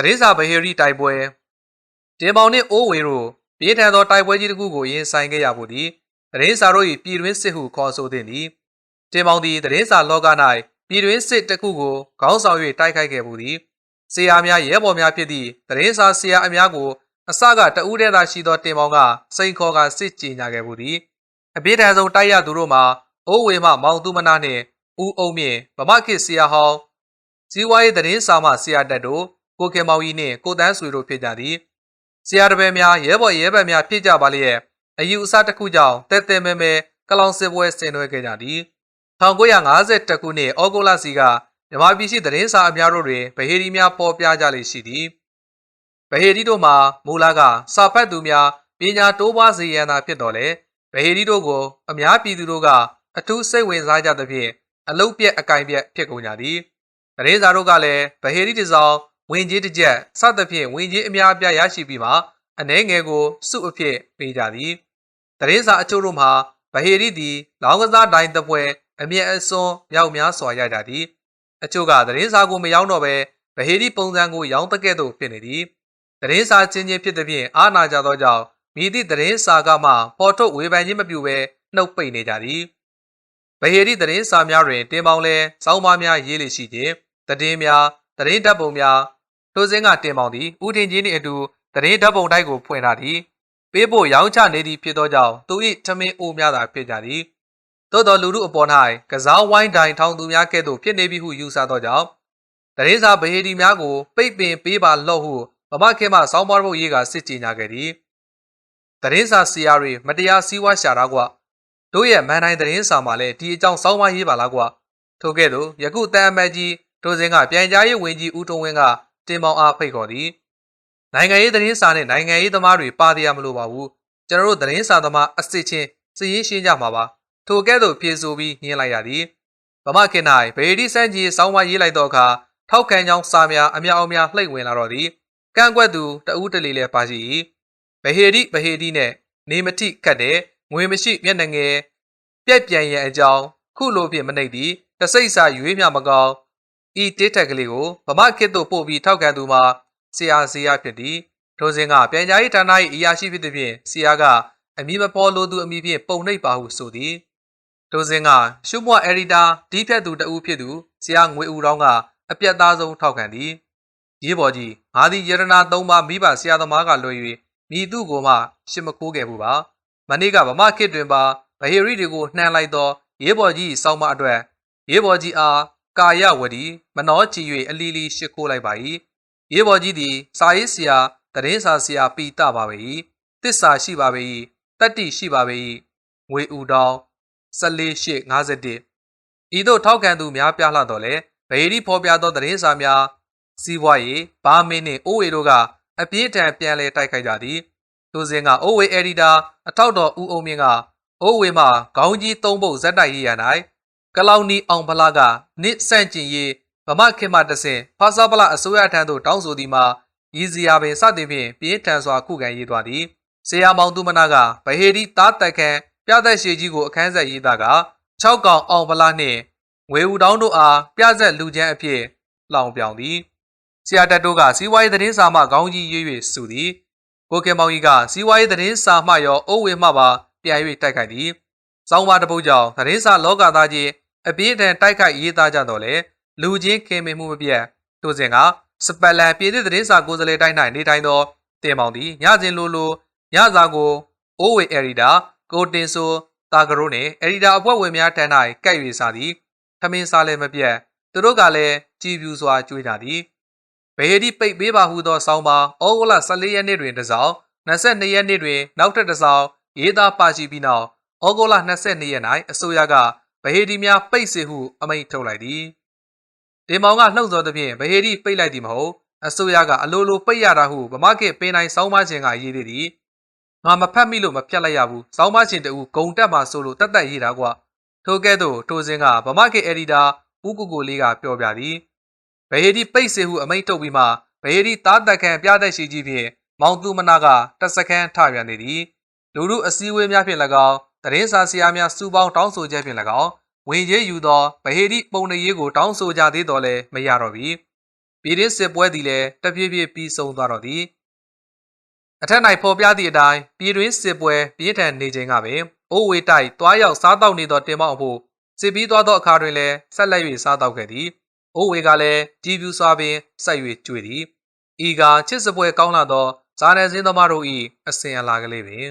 သတင်းစာဗဟေရီတိုက်ပွဲတင်ပေါင်နှင့်အိုးဝေတို့ပြေးထန်သောတိုက်ပွဲကြီးတစ်ခုကိုရင်ဆိုင်ခဲ့ရဖို့သည်သတင်းစာတို့၏ပြည်တွင်းစစ်ဟုခေါ်ဆိုသည်သည်တင်ပေါင်သည်သတင်းစာလောက၌ပြည်တွင်းစစ်တစ်ခုကိုခေါင်းဆောင်၍တိုက်ခိုက်ခဲ့မှုသည်ဆရာများရဲဘော်များဖြစ်သည့်သတင်းစာဆရာအများကိုအစကတဦးတည်းသာရှိသောတင်ပေါင်ကစိန်ခေါ်ကစစ်ကြေညာခဲ့မှုသည်အပြေးထန်ဆုံးတိုက်ရသူတို့မှာအိုးဝေမှမောင်သူမနာနှင့်ဦးအုံမြင့်ဗမခေတ်ဆရာဟောင်းဇီဝရေးသတင်းစာမှဆရာတက်တို့ ကိုခင်မောင်ကြီးနှင့်ကိုတန်းဆွေတို့ဖြစ်ကြသည်ဆရာတပည့်များရဲဘော်ရဲဘက်များဖြစ်ကြပါလျက်အယူအဆတစ်ခုကြောင့်တဲတဲမဲမဲကလောင်စစ်ပွဲဆင်နွှဲခဲ့ကြသည်1952ခုနှစ်ဩဂုတ်လစီကမြမပြည်ရှိသတင်းစာအများတို့တွင်ဗဟေဒီများပေါ်ပြကြလေရှိသည်ဗဟေဒီတို့မှာမူလကစာဖတ်သူများပညာတိုးပွားစေရန်သာဖြစ်တော်လေဗဟေဒီတို့ကိုအများပြည်သူတို့ကအထူးစိတ်ဝင်စားကြသဖြင့်အလုတ်ပြက်အကင်ပြက်ဖြစ်ကုန်ကြသည်သတင်းစာတို့ကလည်းဗဟေဒီတစောင်း ဝင်ကြီးတစ်ချက်စသဖြင့်ဝင်ကြီးအများအပြားရရှိပြီးမှအနှဲငယ်ကိုစုအဖြစ်ပေးကြသည်သတင်းစာအချို့တို့မှာဗဟေရီသည်လောင်းကစားတိုင်းတစ်ပွဲအမြင့်အစွန်းမြောက်များစွာရကြသည်အချို့ကသတင်းစာကိုမရောက်တော့ဘဲဗဟေရီပုံစံကိုရောင်းတကဲ့သို့ဖြစ်နေသည်သတင်းစာချင်းချင်းဖြစ်သည်ဖြင့်အားနာကြသောကြောင့်မိသည့်သတင်းစာကမှပေါ်ထုတ်ဝေဖန်ခြင်းမပြုဘဲနှုတ်ပိတ်နေကြသည်ဗဟေရီသတင်းစာများတွင်တင်ပေါင်းလဲစောင်းပါးများရေးလေရှိခြင်းတည်င်းများသတင်းဓာတ်ပုံများ ထိုစဉ်ကတင်ပေါင်းသည်ဦးထင်ကြီးနှင့်အတူသတင်းဓာတ်ပုံတိုက်ကိုဖွင့်ထားသည်ပေးဖို့ရောင်းချနေသည်ဖြစ်သောကြောင့်သူ၏ထမင်းအိုးများသာဖြစ်ကြသည်သို့တော်လူမှုအပေါ်၌ကစားဝိုင်းတိုင်ထောင်သူများကဲ့သို့ဖြစ်နေပြီဟုယူဆသောကြောင့်တရေစာဗဟေဒီများကိုပိတ်ပင်ပေးပါလော့ဟုဗမာခေမှစောင်းပါဘုတ်ရေးကစစ်ကြေညာခဲ့သည်တရေစာစီယာတွေမတရားစည်းဝါးရှာတာကွာတို့ရဲ့မန်တိုင်းတရင်စာမှာလည်းဒီအကြောင်းစောင်းမရေးပါလားကွာထို့ကဲ့သို့ယခုတန်အမတ်ကြီးထိုစဉ်ကပြန်ကြားရေးဝန်ကြီးဦးတုံးဝင်းက တင်မောင်အားဖိတ်ခေါ်သည်နိုင်ငံရေးသတင်းစာနဲ့နိုင်ငံရေးသမားတွေပါတရားမလို့ပါဘူးကျွန်တော်တို့သတင်းစာသမားအစ်စ်ချင်းစည်ရင်းရှင်းကြမှာပါထိုကဲ့သို့ဖြေဆိုပြီးညှင်းလိုက်ရသည်ဗမာခင်၌ဗေဒီစန်ကြီးစောင်းမရေးလိုက်တော့အခါထောက်ခံကြောင်းစာများအများအများလှိမ့်ဝင်လာတော့သည်ကန့်ကွက်သူတဦးတလီလည်းပါရှိ၏ဗဟေဒီဗဟေဒီနဲ့နေမတိခတ်တဲ့ငွေမရှိမျက်နှငယ်ပြက်ပြန်ရန်အကြောင်းခုလိုဖြင့်မနှိပ်သည်တစိမ့်စာရွေးမြမကောင်း ဤတေးထက်ကလေးကိုဗမာခေတ်သို့ပို့ပြီးထောက်ခံသူမှာဆရာဇေယဖြစ်သည်ထိုစဉ်ကပြန်ကြားရေးဌာန၏အရာရှိဖြစ်သည်ဖြင့်ဆရာကအမည်မဖော်လိုသူအမည်ဖြင့်ပုံနှိပ်ပါဟုဆိုသည်ထိုစဉ်ကရှုမွအက်ဒီတာဒီဖြတ်သူတဦးဖြစ်သူဆရာငွေဦးတောင်းကအပြတ်သားဆုံးထောက်ခံသည်ရေးပေါ်ကြီးငါသည်ယရနာသုံးပါမိဘဆရာသမားကလွှဲ၍မိသူကိုမှရှစ်မခိုးခဲ့ဘူးပါမနေ့ကဗမာခေတ်တွင်ပါဗဟေရီတွေကိုနှမ်းလိုက်သောရေးပေါ်ကြီးစောင်းမအတွက်ရေးပေါ်ကြီးအား ကာယဝတီမနောချီ၍အလီလီရှ िख ိုးလိုက်ပါ၏ရေးပေါ်ကြီးသည်စာရေးဆရာတရင်စာဆရာပီတပါပေ၏တစ္ဆာရှိပါပေ၏တတ္တိရှိပါပေ၏ငွေဦးတောင်း14851ဤသို့ထောက်ခံသူများပြားလှတော့လေဗေဒီဖော်ပြသောတရင်စာများစီးပွားရေးဘာမင်းနှင့်အိုးဝေတို့ကအပြင်းထန်ပြန်လည်တိုက်ခိုက်ကြသည်သူစဉ်ကအိုးဝေအက်ဒီတာအထောက်တော်ဦးအောင်မြင့်ကအိုးဝေမှခေါင်းကြီးသုံးပုတ်ဇက်တိုက်ရေးရ၌ ကလောင်နီအောင်ဖလားကနစ်ဆန့်ကျင်ရေးဗမာခေတ်မှတဆင့်ဖာစာပလအစိုးရထံသို့တောင်းဆိုသည်မှာရည်စရာပင်စတင်ဖြင့်ပြင်းထန်စွာခုခံရေးသွားသည်ဆရာမောင်သူမနာကဗဟေဒီသားတက်ခန့်ပြသက်ရှိကြီးကိုအခန်းဆက်ရေးသားက6កောင်အောင်ဖလားနှင့်ငွေဦးတောင်းတို့အားပြဆက်လူချမ်းအဖြစ်လောင်ပြောင်သည်ဆရာတက်တို့ကစီးပွားရေးသတင်းစာမှခေါင်းကြီးရွေး၍ဆိုသည်ကိုကေမောင်ကြီးကစီးပွားရေးသတင်းစာမှရောအိုးဝေမှပါပြန်၍တိုက်ခိုက်သည်စောင်းပါတပုတ်ကြောင့်သတင်းစာလောကသားကြီး အပြင်းထန်တိုက်ခိုက်ရေးသားကြတော့လေလူချင်းခင်မင်မှုမပြတ်ထိုစဉ်ကစပက်လန်ပြည်သစ်သတင်းစာကိုယ်စားလှယ်တိုင်း၌နေထိုင်သောတင်မောင်သည်ညစဉ်လိုလိုညစာကိုအိုးဝေအရီတာကိုတင်ဆိုတာဂရိုးနှင့်အရီတာအဖွဲ့ဝင်များထံ၌ကပ်၍စာသည်ထမင်းစားလည်းမပြတ်သူတို့ကလည်းကြည်ပြူစွာကြွေးကြသည်ဘေဟဒီပိတ်ပေးပါဟုသောဆောင်းပါဩဂုတ်လ14ရက်နေ့တွင်တစ်စောင်း22ရက်နေ့တွင်နောက်ထပ်တစ်စောင်းရေးသားပါရှိပြီးနောက်ဩဂုတ်လ22ရက်၌အစိုးရက ဗဟေဒီများပိတ်စေဟုအမိန့်ထုတ်လိုက်သည်တင်မောင်ကလှုပ်စော်သဖြင့်ဗဟေဒီပိတ်လိုက်သည်မဟုတ်အစိုးရကအလိုလိုပိတ်ရတာဟုဗမာခေပင်တိုင်းစောင်းမချင်းကရေးသေးသည်ငါမဖတ်မိလို့မဖြတ်လိုက်ရဘူးစောင်းမချင်းတူဂုံတက်မှာဆိုလို့တတ်တတ်ရေးတာကွာထိုကဲ့သို့ထိုစဉ်ကဗမာခေအက်ဒီတာဦးကိုကိုလေးကပြောပြသည်ဗဟေဒီပိတ်စေဟုအမိန့်ထုတ်ပြီးမှဗဟေဒီသားတက်ခန့်ပြတဲ့ရှိကြီးဖြင့်မောင်သူမနာကတက်စခန်းထပြန်နေသည်လူလူအစည်းအဝေးများဖြင့်၎င်း တရင်စာဆရာများစုပေါင်းတောင်းဆိုချက်ဖြင့်၎င်းဝင်ရေးယူသောဗဟေဒီပုံနေရေးကိုတောင်းဆိုကြသေးတော်လဲမရတော့ပြီပြည်တွင်းစစ်ပွဲသည်လည်းတပြေးပြေးပြီးဆုံးသွားတော့သည်အထက်၌ဖော်ပြသည့်အတိုင်းပြည်တွင်းစစ်ပွဲပြင်းထန်နေချိန်ကပင်အိုးဝေးတိုက်တွားရောက်စားတောက်နေသောတင်မောင်အဖို့စစ်ပြီးသွားသောအခါတွင်လည်းဆက်လက်၍စားတောက်ခဲ့သည်အိုးဝေးကလည်းကြည်ပြူစွာပင်ဆက်၍ကြွေသည်ဤကချစ်စပွဲကောင်းလာသောဇာနယ်စင်းသမားတို့၏အစဉ်အလာကလေးပင်